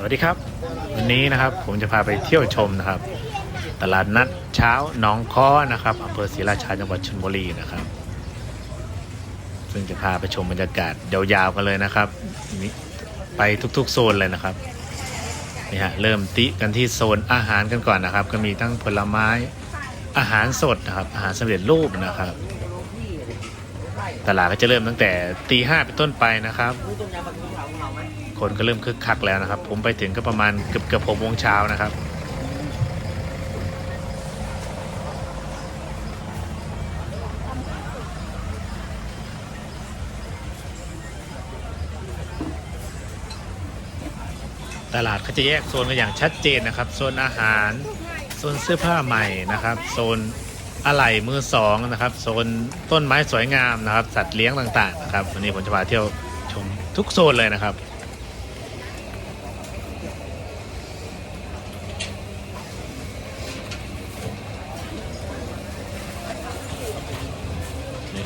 สวัสดีครับ วันนี้นะครับผมจะพาไปเที่ยวชมนะครับ ตลาดนัดเช้าหนองค้อนะครับอำเภอศรีราชาจังหวัดชลบุรีนะครับ ซึ่งจะพาไปชมบรรยากาศยาวๆกันเลยนะครับนี่ไปทุกๆโซนเลยนะครับนี่ฮะเริ่มติกันที่โซนอาหารกันก่อนนะครับ ก็มีทั้งผลไม้อาหารสดนะครับ อาหารสำเร็จรูปนะครับ ตลาดก็จะเริ่มตั้งแต่ตีห้าเป็นต้นไปนะครับ คนก็เริ่มคึกคักแล้วนะครับ ผมไปถึงก็ประมาณเกือบเกือบหกโมงเช้านะครับตลาดเขาจะแยกโซนกันอย่างชัดเจนนะครับ โซนอาหาร โซนเสื้อผ้าใหม่นะครับ โซนอะไหล่มือสองนะครับ โซนต้นไม้สวยงามนะครับ สัตว์เลี้ยงต่างๆนะครับ วันนี้ผมจะพาเที่ยวชมทุกโซนเลยนะครับ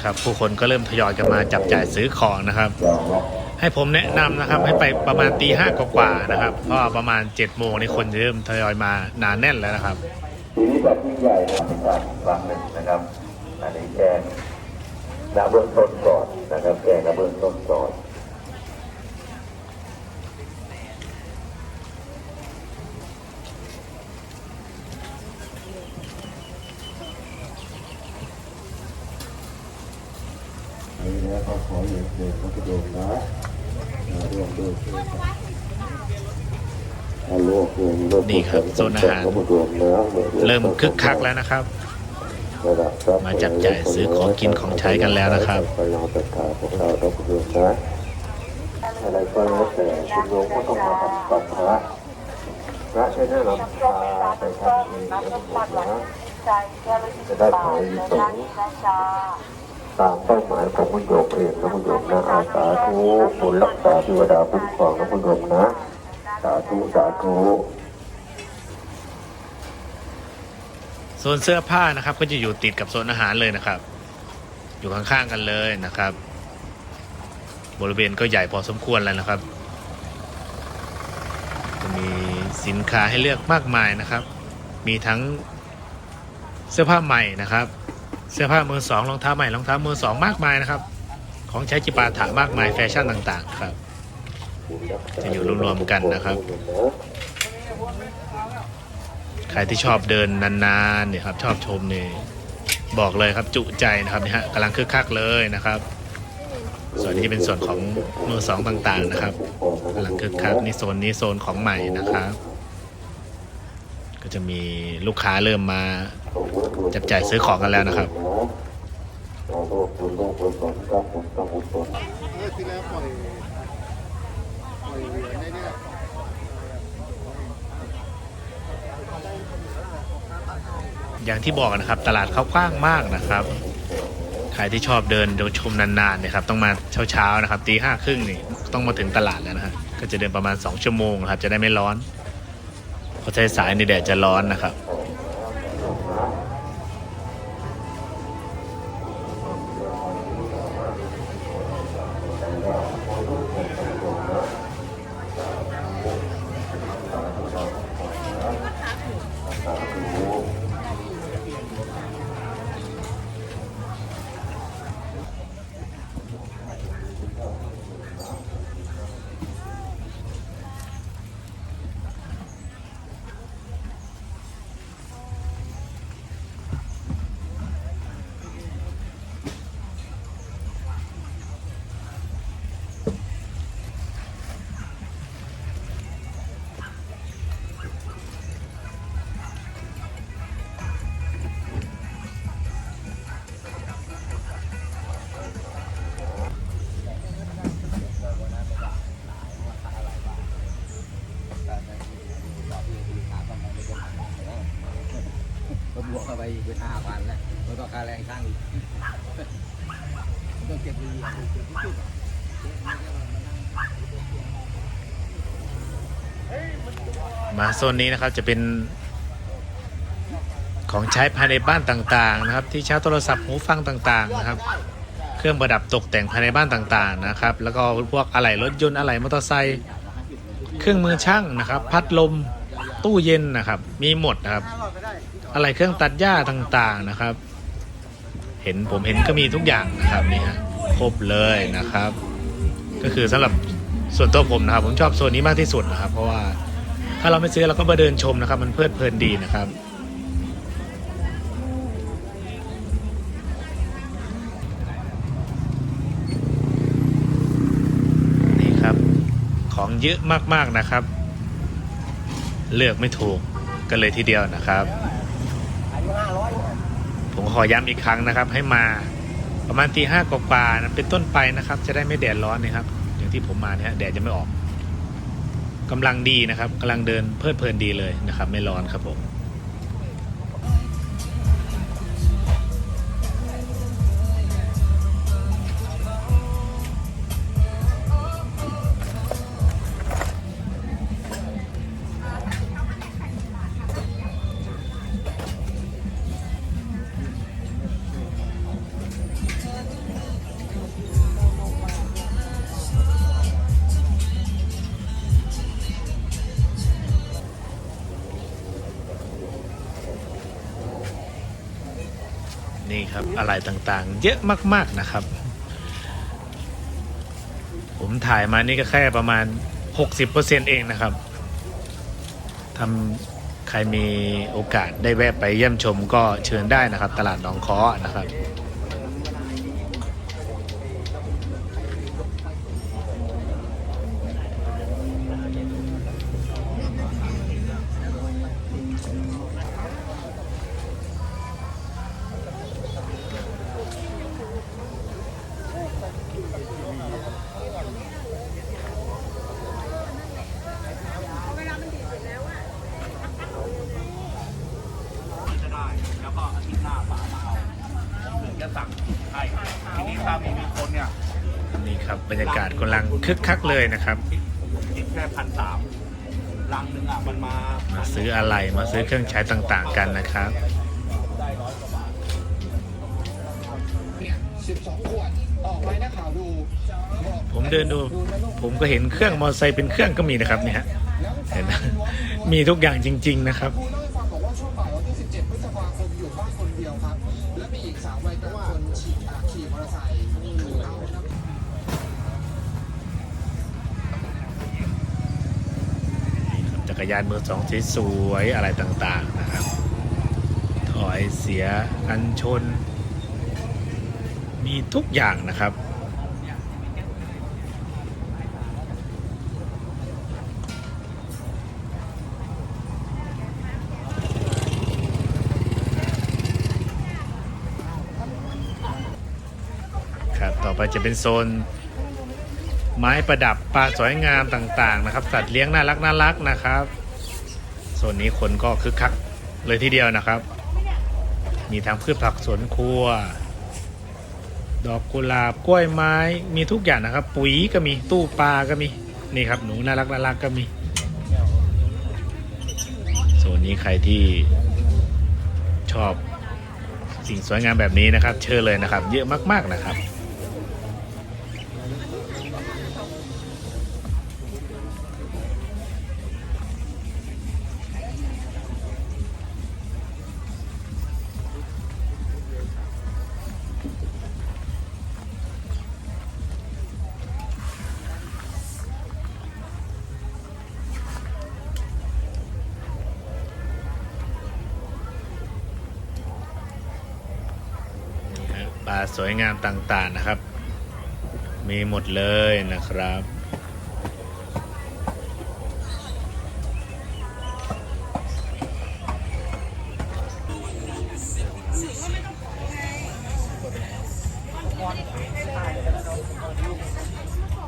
ครับ ผู้คนก็เริ่มทยอยกันมาจับจ่ายซื้อของนะครับ ให้ผมแนะนำนะครับ ให้ไปประมาณตีห้ากว่าๆนะครับ เพราะประมาณ7จ็ดโมงนี่คนเริ่มทยอยมาหนานแน่นแล้วนะครับทีนี้แบบยิ่งใหญ่นะครับเป็นการครั้งหนึ่งนะครับอันนี้แกงนะเบื้องต้นก่อนนะครับแกงนะเบื้องต้นก่อนนะเขาขอ เหยียบเด็กเขากระโดดนะมาร่วมด้วยช่วยกันฮัลโหลเพื่อนโลกนี่ครับโซนอาหารเขามารวมนะเริ่มคึกคักแล้วนะครับ มาจับจ่ายซื้อของกินของใช้กันแล้วนะครับไปรอตัดขาของเราต้องรวมนะอะไรก็แล้วแต่คุณโยมก็ต้องมาทำกับพระพระใช้หน้าลำพาไปทำเองนะทุกคนนะจะได้ผลสูง ตามเป้าหมายของคุณโยมเองนะคุณโยมนะอาสาธุบุญรักษาเทวดาคุ้มครองนะคุณโยมนะ สาธุสาธุโซนเสื้อผ้านะครับ ก็จะอยู่ติดกับโซนอาหารเลยนะครับ อยู่ข้างๆกันเลยนะครับ บริเวณก็ใหญ่พอสมควรแล้วนะครับ จะมีสินค้าให้เลือกมากมายนะครับ มีทั้งเสื้อผ้าใหม่นะครับ เสื้อผ้ามือสองรองเท้าใหม่รองเท้ามือสองมากมายนะครับ ของใช้จิปาถะมากมายแฟชั่นต่างๆครับ จะอยู่รวมๆกันนะครับ ใครที่ชอบเดินนานๆเนี่ยครับชอบชมเนี่ยบอกเลยครับจุใจนะครับนี่ฮะกำลังคึกคักเลยนะครับ ส่วนนี้เป็นส่วนของมือสองต่างๆนะครับกำลังคึกคักนี่โซนนี้โซนของใหม่นะครับ จะมีลูกค้าเริ่มมาจับจ่ายซื้อของกันแล้วนะครับอย่างที่บอกนะครับตลาดเขากว้างมากนะครับใครที่ชอบเดินชมนานๆเนี่ยครับต้องมาเช้าๆนะครับตีห้าครึ่งนี่ต้องมาถึงตลาดแล้วนะฮะก็จะเดินประมาณ 2 ชั่วโมงครับจะได้ไม่ร้อน เพราะสายในแดดจะร้อนนะครับ ก็บวกเข้าไปอีกเป็นห้าพันแล้วแล้วก็ค่าแรงช่างอีกต้องเก็บดีอะเก็บทุกจุดมาโซนนี้นะครับจะเป็นของใช้ภายในบ้านต่างๆนะครับ ที่ใช้โทรศัพท์หูฟังต่างๆนะครับ เครื่องประดับตกแต่งภายในบ้านต่างๆนะครับ แล้วก็พวกอะไหล่รถยนต์อะไหล่มอเตอร์ไซค์เครื่องมือช่างนะครับ พัดลมตู้เย็นนะครับ มีหมดนะครับ อะไรเครื่องตัดหญ้าต่างๆนะครับ เห็นผมเห็นก็มีทุกอย่างนะครับนี่ฮะครบเลยนะครับ ก็คือสำหรับส่วนตัวผมนะครับ ผมชอบโซนนี้มากที่สุดนะครับ เพราะว่าถ้าเราไม่ซื้อเราก็มาเดินชมนะครับ มันเพลิดเพลินดีนะครับนี่ครับ ของเยอะมากๆนะครับ เลือกไม่ถูกกันเลยทีเดียวนะครับ ผมขอย้ำอีกครั้งนะครับ ให้มาประมาณตีห้ากว่าๆนะเป็นต้นไปนะครับ จะได้ไม่แดดร้อนนะครับ อย่างที่ผมมาเนี่ยแดดจะไม่ออกกำลังดีนะครับกำลังเดินเพลิดเพลินดีเลยนะครับ ไม่ร้อนครับผม นี่ครับอะไรต่างๆ เยอะมากๆนะครับ ผมถ่ายมานี่ก็แค่ประมาณ 60%เองนะครับทำใครมีโอกาสได้แวะไปเยี่ยมชมก็เชิญได้นะครับ ตลาดหนองค้อนะครับ นี่ครับบรรยากาศกำลังคึกคักเลยนะครับ คิดแค่พันสามลังหนึ่งอะมันมามาซื้ออะไรมาซื้อเครื่องใช้ต่างๆกันนะครับ ได้ร้อยกว่าบาทเนี่ยสิบสองขวดออกไปนะข่าวดูบอกผมเดินดูผมก็เห็นเครื่องมอเตอร์ไซค์เป็นเครื่องก็มีนะครับเนี่ยฮะเห็นไหมมีทุกอย่างจริง ๆนะครับครูเล่ จักรยานมือสองสวยๆอะไรต่างๆนะครับ ถอยเสียกันชน มีทุกอย่างนะครับครับต่อไปจะเป็นโซน ไม้ประดับปลาสวยงามต่างๆนะครับ สัตว์เลี้ยงน่ารักน่ารักนะครับโซนนี้คนก็คึกคักเลยทีเดียวนะครับ มีทั้งพืชผักสวนครัว ดอกกุหลาบกล้วยไม้มีทุกอย่างนะครับ ปุ๋ยก็มีตู้ปลาก็มีนี่ครับหนูน่ารักน่ารักก็มีโซนนี้ใครที่ชอบสิ่งสวยงามแบบนี้นะครับ เชิญเลยนะครับ เยอะมากๆนะครับ สวยงามต่างๆนะครับ มีหมดเลยนะครับ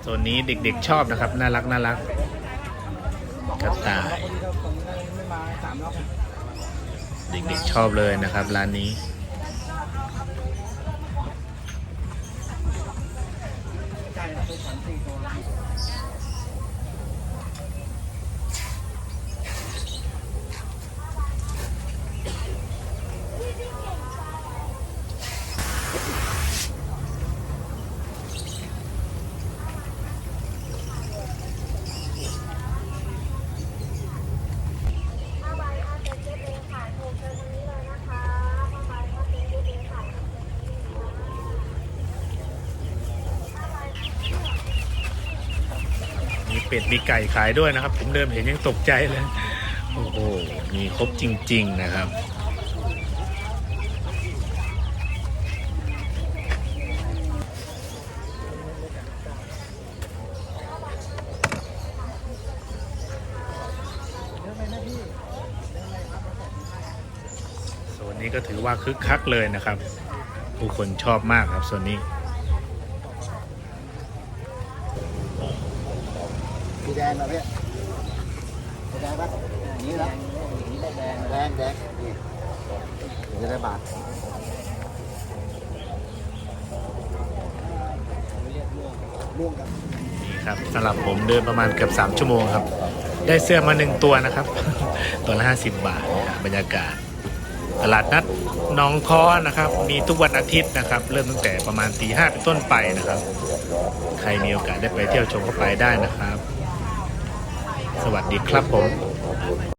โซนนี้เด็กๆชอบนะครับ น่ารักน่ารักกระต่ายเด็กๆชอบเลยนะครับร้านนี้ 非常正宗 เป็ดมีไก่ขายด้วยนะครับ ผมเดินเห็นยังตกใจเลย โอ้โห มีครบจริง ๆ นะครับโซนนี้ก็ถือว่าคึกคักเลยนะครับ ผู้คนชอบมากครับโซนนี้ แดงเหรอพี่แดงปะอย่างนี้แล้วแดงแดงแดงนี่จะได้บาทม่วงกับนี่ครับสำหรับผมเดินประมาณเกือบ 3 ชั่วโมงครับ ได้เสื้อมาหนึ่งตัวนะครับ ตัวละ50 บาทนะครับบรรยากาศ ตลาดนัดหน้องคอนะครับ มีทุกวันอาทิตย์นะครับ เริ่มตั้งแต่ประมาณตีห้าเป็นต้นไปนะครับ ใครมีโอกาสได้ไปเที่ยวชมก็ไปได้นะครับ สวัสดีครับผม